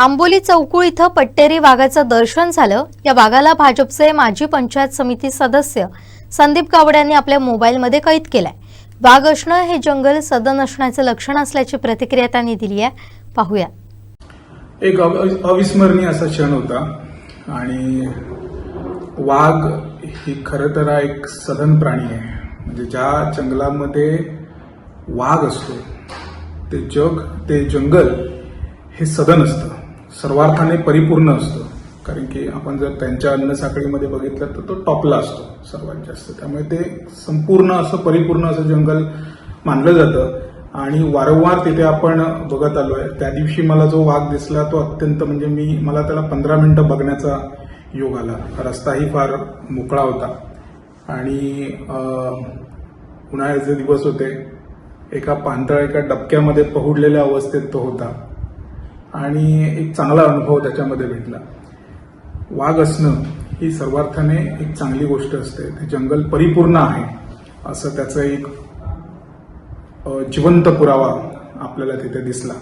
आंबोली चौकुळ इथं पट्टेरी वाघाचं दर्शन झालं. या वाघाला भाजपचे माजी पंचायत समिती सदस्य संदीप गावडे यांनी आपल्या मोबाईलमध्ये कैद केलाय. वाघ असणं हे जंगल सदन असण्याचं लक्षण असल्याची प्रतिक्रिया त्यांनी दिली आहे. पाहूया. एक अविस्मरणीय असा क्षण होता आणि वाघ ही खरं तर एक सधन प्राणी आहे. म्हणजे ज्या जंगलामध्ये वाघ असतो ते जग ते जंगल हे सदन असतं. सर्वार्थाने परिपूर्ण असतं. कारण की आपण जर त्यांच्या अन्न साखळीमध्ये बघितलं तर तो टॉपला असतो सर्वात जास्त. त्यामुळे ते संपूर्ण असं परिपूर्ण असं जंगल मानलं जातं. आणि वारंवार तिथे आपण बघत आलो आहे. त्या दिवशी मला जो वाघ दिसला तो अत्यंत म्हणजे मी मला त्याला पंधरा मिनिटं बघण्याचा योग आला. रस्ताही फार मोकळा होता. आणि उन्हाळ्याचे दिवस होते. एका पांतळा एका डबक्यामध्ये पहुडलेल्या अवस्थेत तो होता. आणि एक चांगला अनुभव त्याच्यामध्ये भेटला. वाघ असणं ही सर्वार्थाने एक चांगली गोष्ट असते. ते जंगल परिपूर्ण आहे असं त्याचं एक जिवंत पुरावा आपल्याला तिथे दिसला.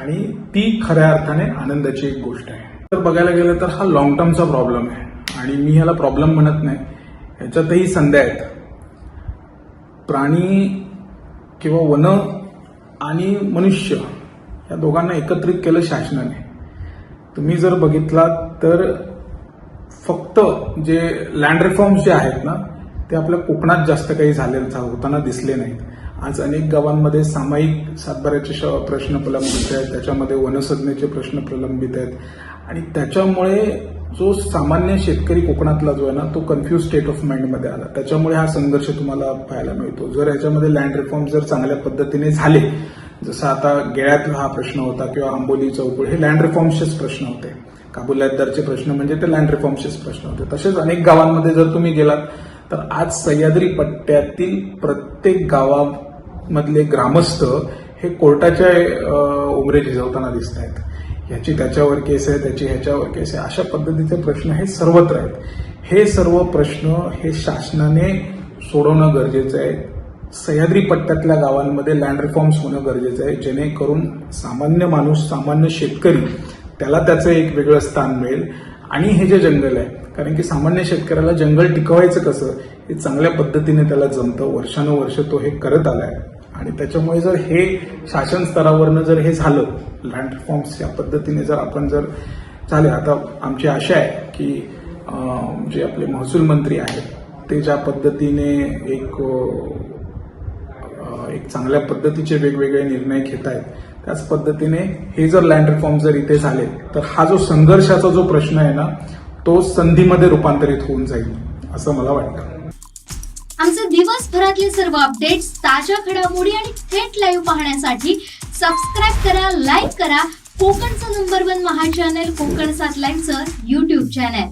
आणि ती खऱ्या अर्थाने आनंदाची एक गोष्ट आहे. तर बघायला गेलं तर हा लॉंग टर्मचा प्रॉब्लेम आहे. आणि मी ह्याला प्रॉब्लेम म्हणत नाही. ह्याच्यातही संध्या आहेत. प्राणी किंवा वन आणि मनुष्य या दोघांना एकत्रित केलं शासनाने. तुम्ही जर बघितलात तर फक्त जे लँड रिफॉर्म्स जे आहेत ना ते आपल्या कोकणात जास्त काही झालेलं होताना दिसले नाहीत. आज अनेक गावांमध्ये सामायिक सातबाऱ्याचे श- प्रश्न प्रलंबित आहेत त्याच्यामध्ये वनसंज्ञेचे प्रश्न प्रलंबित आहेत. आणि त्याच्यामुळे जो सामान्य शेतकरी कोकणातला जो आहे ना तो कन्फ्यूज स्टेट ऑफ माइंडमध्ये आला. त्याच्यामुळे हा संघर्ष तुम्हाला पाहायला मिळतो. जर याच्यामध्ये लँड रिफॉर्म जर चांगल्या पद्धतीने झाले जसं आता गेळ्यातला हा प्रश्न होता किंवा आंबोली चौकुळ हे लँड रिफॉर्म्सचेच प्रश्न होते. काबुल्यादरचे प्रश्न म्हणजे ते लँड रिफॉर्म्सचेच प्रश्न होते. तसेच अनेक गावांमध्ये जर तुम्ही गेलात तर आज सह्याद्री पट्ट्यातील प्रत्येक गावामधले ग्रामस्थ हे कोर्टाच्या उमरे झिजवताना दिसत आहेत ह्याची त्याच्यावर केस आहे त्याची ह्याच्यावर केस आहे. अशा पद्धतीचे प्रश्न हे सर्वत्र आहेत. हे सर्व प्रश्न हे शासनाने सोडवणं गरजेचं आहे. सह्याद्री पट्ट्यातल्या गावांमध्ये लँड रिफॉर्म्स होणं गरजेचं आहे. जेणेकरून सामान्य माणूस सामान्य शेतकरी त्याला त्याचं एक वेगळं स्थान मिळेल. आणि हे जे जंगल आहे कारण की सामान्य शेतकऱ्याला जंगल टिकवायचं कसं हे चांगल्या पद्धतीने त्याला जमतं. वर्षानुवर्ष तो हे करत आलाय. आणि त्याच्यामुळे जर हे शासन स्तरावरनं जर हे झालं लँड रिफॉर्म्स या पद्धतीने जर आपण जर झाले आता आमची आशा आहे की जे आपले महसूल मंत्री आहेत ते ज्या पद्धतीने एक एक चांगल्या पद्धतीचे वेगवेगळे निर्णय घेत आहेत. त्याच पद्धतीने हे जर लँड रिफॉर्म जर इथे झाले तर हा जो संघर्षाचा जो प्रश्न आहे ना तो संधीमध्ये रूपांतरित होऊन जाईल असं मला वाटतं. आमचे दिवसभरातले सर्व अपडेट्स ताज्या घडामोडी आणि थेट लाईव्ह पाहण्यासाठी सबस्क्राईब करा लाईक करा. कोकणचं नंबर वन महा चॅनल कोकण सात लाईनचं युट्यूब चॅनल